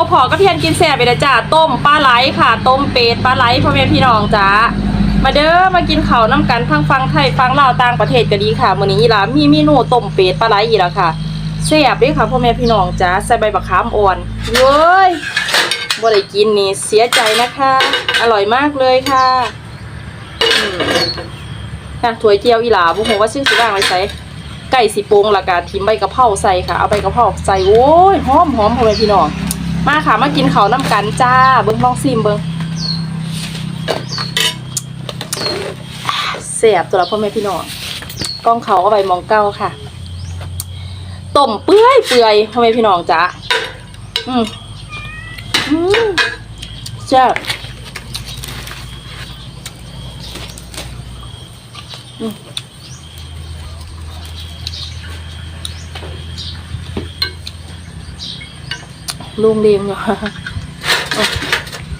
พอพอก็เพียนกินแซ่บไปนะจ้าต้มปลาไหลค่ะ ต้มเป็ดปลาไหลพ่อแม่พี่น้องจ้ามาเด้อมากินข้าวน้ำกันทั้งฟังไทยฟังลาวต่างประเทศก็ดีค่ะมื้อนี้อีหลามีเมนูต้มเป็ดปลาไหลอีกแล้วค่ะแซ่บเด้อค่ะพ่อแม่พี่น้องจ้าใส่ใบบักขามอ่อนเว้ยบ่ได้กินนี่เสียใจนะคะ อร่อยมากเลยค่ะน่ะถ้วเจียวอีหลาบ่ฮู้ว่าชื่อสิว่างไว้ใส่ไก่สิโปงล้วก็ทิมใบกะเพราใส่ค่ะ เอาใบกะเพราใส่โอ้ยหอมหอมพ่อแม่พี่น้อง มาค่ะมากินเขาน้ำกันจ้า เบิ้งลองซิมเบิ้งเสียบตัวละพ่อแม่พี่น้องกล้องเขาก็ใบมองเก้าค่ะต้มเปื่อยเปื่อยพ่อแม่พี่น้องจ้าอืมอืมแซ่บ ลุงเลียงอยู่อะ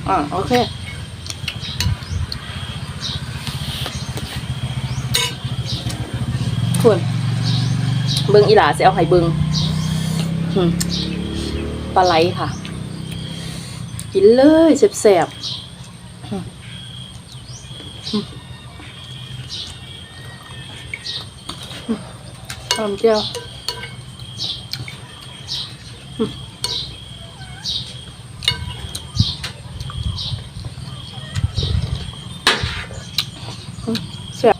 อ่าโอเคคุณเบิงอีหลาจะเอาให้เบิงอืมปลาไหลค่ะ กินเลยแสบๆทำเจียวอืมอืมแสบ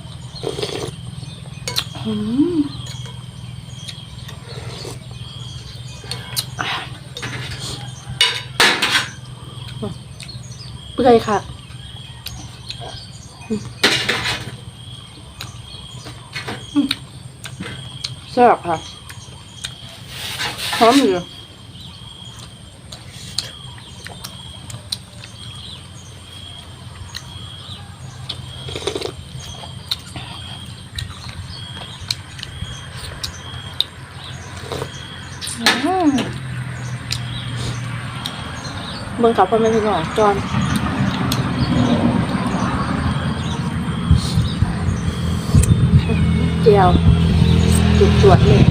อืม เปื่อยค่ะ แซ่บค่ะ หอมอยู่อืม เบิ่งกับพ่อแม่พี่น้องจอนเจียวจุดจวดเลย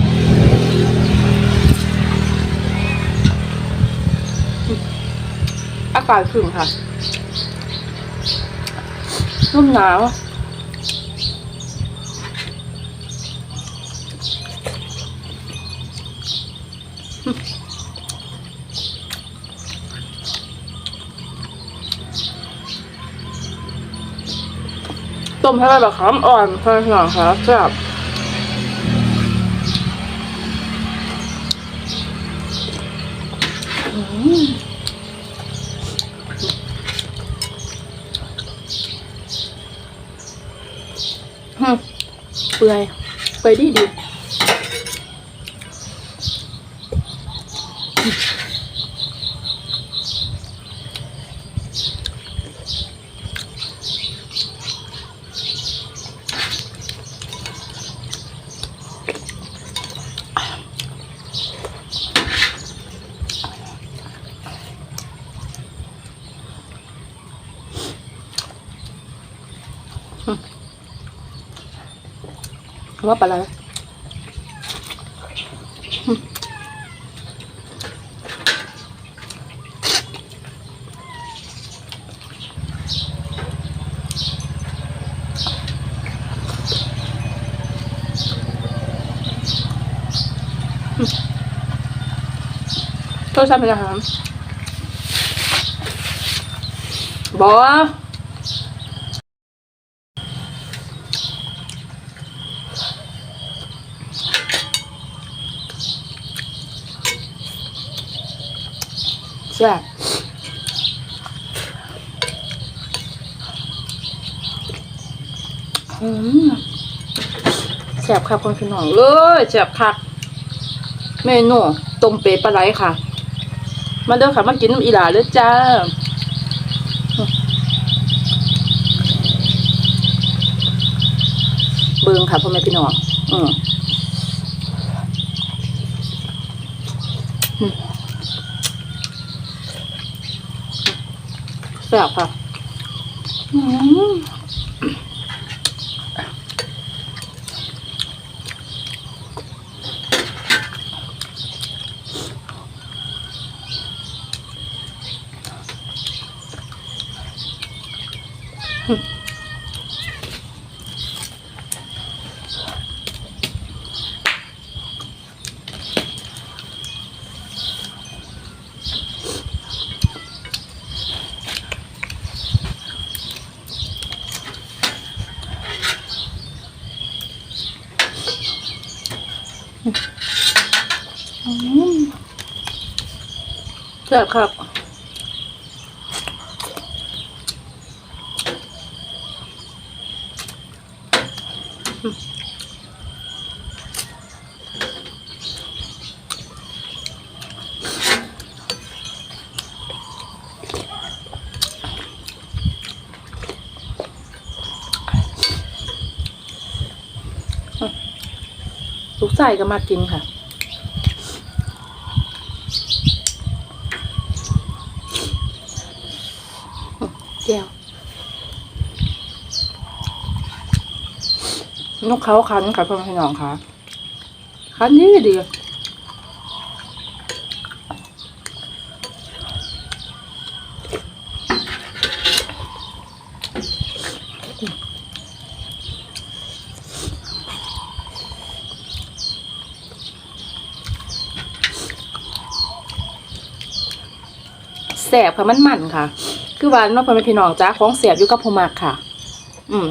อากาศขึ้นค่ะร่มหนาว ต้มให้แบบคำอ่อนเพื่อนๆครับแซ่บเปื่อยเปื่อยดีดี ว่าปลาอะไรอืมอืมโทษใช่ไหมครับบอ แซ่บอืมแซ่บค่ะคนพี่น้องเลยแซ่บคักเมนูต้มเป็ดปลาไหลค่ะ มาเด้อค่ะมากินน้ำอีหลาเลยจ้าเบิ่งค่ะพ่อแม่พี่น้องอืม แซ่บค่ะอืม อืม แซ่บครับลูกใส่ก็มากินค่ะ แก้ว นกเขาคันค่ะพ่อแม่พี่น้องค่ะ คันนี้ดีแสบค่ะมันมันค่ะ คือว่าน้องพ่อแม่พี่น้องจ้าของแสบอยู่กับพมักค่ะ อืม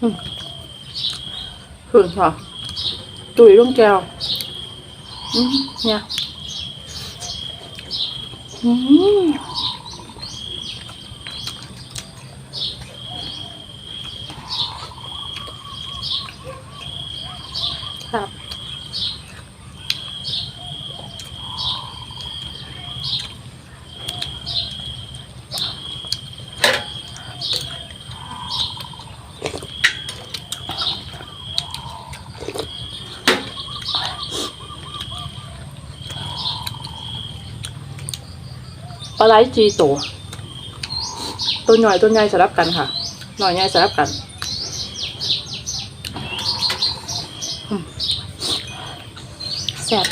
อืมขึ้นค่ะตุยลุงแก้ว อืมเนี่ย อืม ครับ ปลาไหลจีโตวตัวหน่อยตัวใหญ่สลับกันค่ะ หน่อยใหญ่สลับกันแซ่บ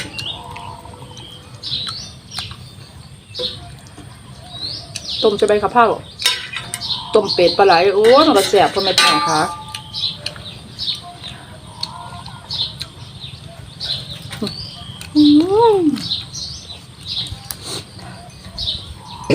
ต้มจะใบกะเพราต้มเป็ดปลาไหลโอ้ยมันก็แซ่บพ่อแม่พี่น้องค่ะอืม ค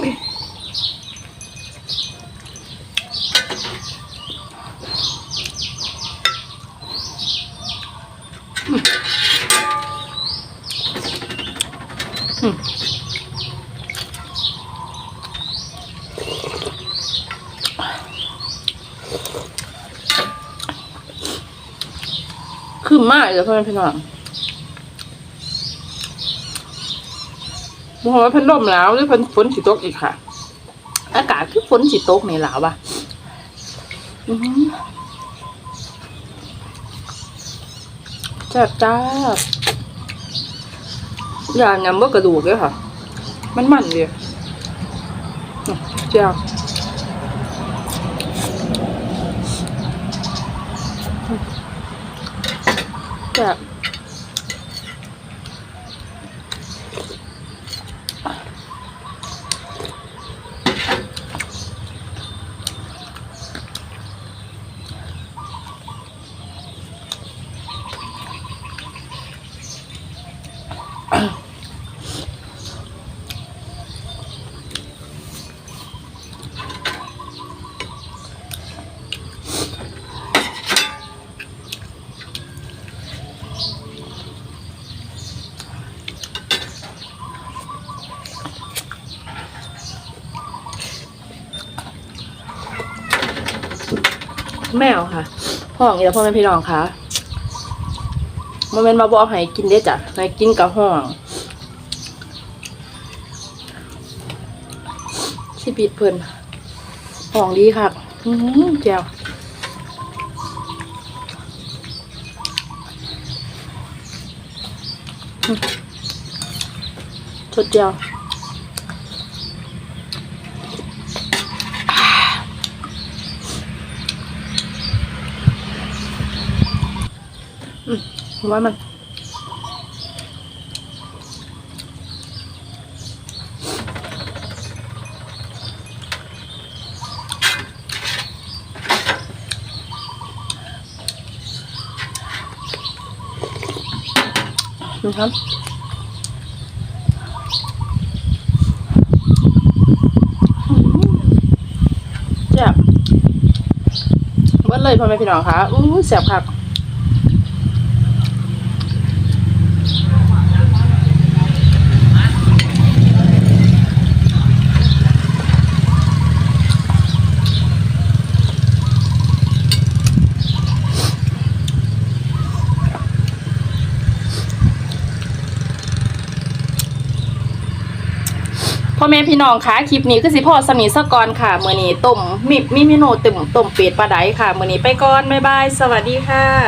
ือมากเลยพ่อแม่พี่น้อง บอกว่าเพันลมแล้วหรือเพันฝนสิตกอีกค่ะ อากาศคือฝนสิตกในหลาวอะอื้อหือแซ่บจ้าอย่างยำว่ากระดูกเลยค่ะ มันมันเลยอื้อเจ้าแซ่บ แมวค่ะห้องนี่แหละพ่อแม่พี่น้องค่ะมันเป็นมาบอกให้กินได้จ้ะให้กินกับห้องชีปิดเพิ่นห้องดีค่ะอือหือแก้วอืมสดเจียว ผมว่ามันดูครับแซ่บเบิ้ลเลยพ่อแม่พี่น้องคะอู้แซ่บครับ พ่อแม่พี่น้องคะคลิปนี้คือสิพ่อสมีสกอนค่ะมือนี้ต้มมีมีเมนูตึมต้มเป็ดปลาไดค่ะมือนี้ไปก่อนบ๊ายบาย สวัสดีค่ะ